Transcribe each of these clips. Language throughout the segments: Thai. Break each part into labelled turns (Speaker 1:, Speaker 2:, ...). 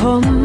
Speaker 1: Home.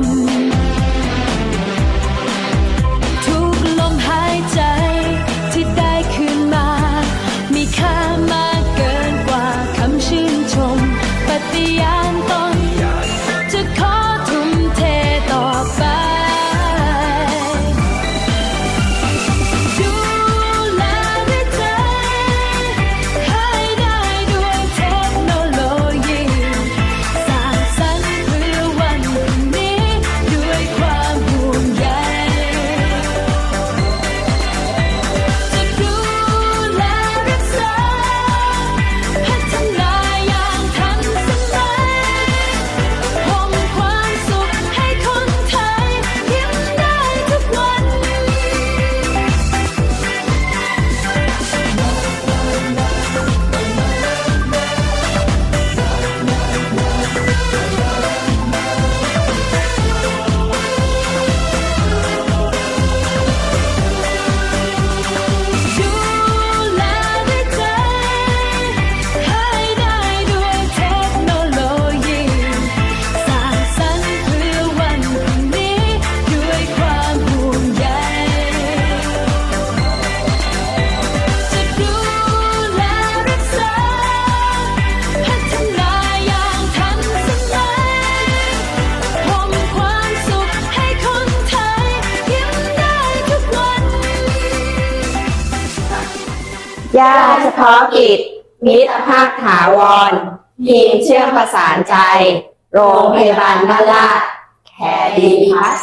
Speaker 1: ญาติเฉพาะกิจ มิตรภาพถาวร ทีมเชื่อมประสานใจ โรงพยาบาลบ้านลาดแคร์ดีพัส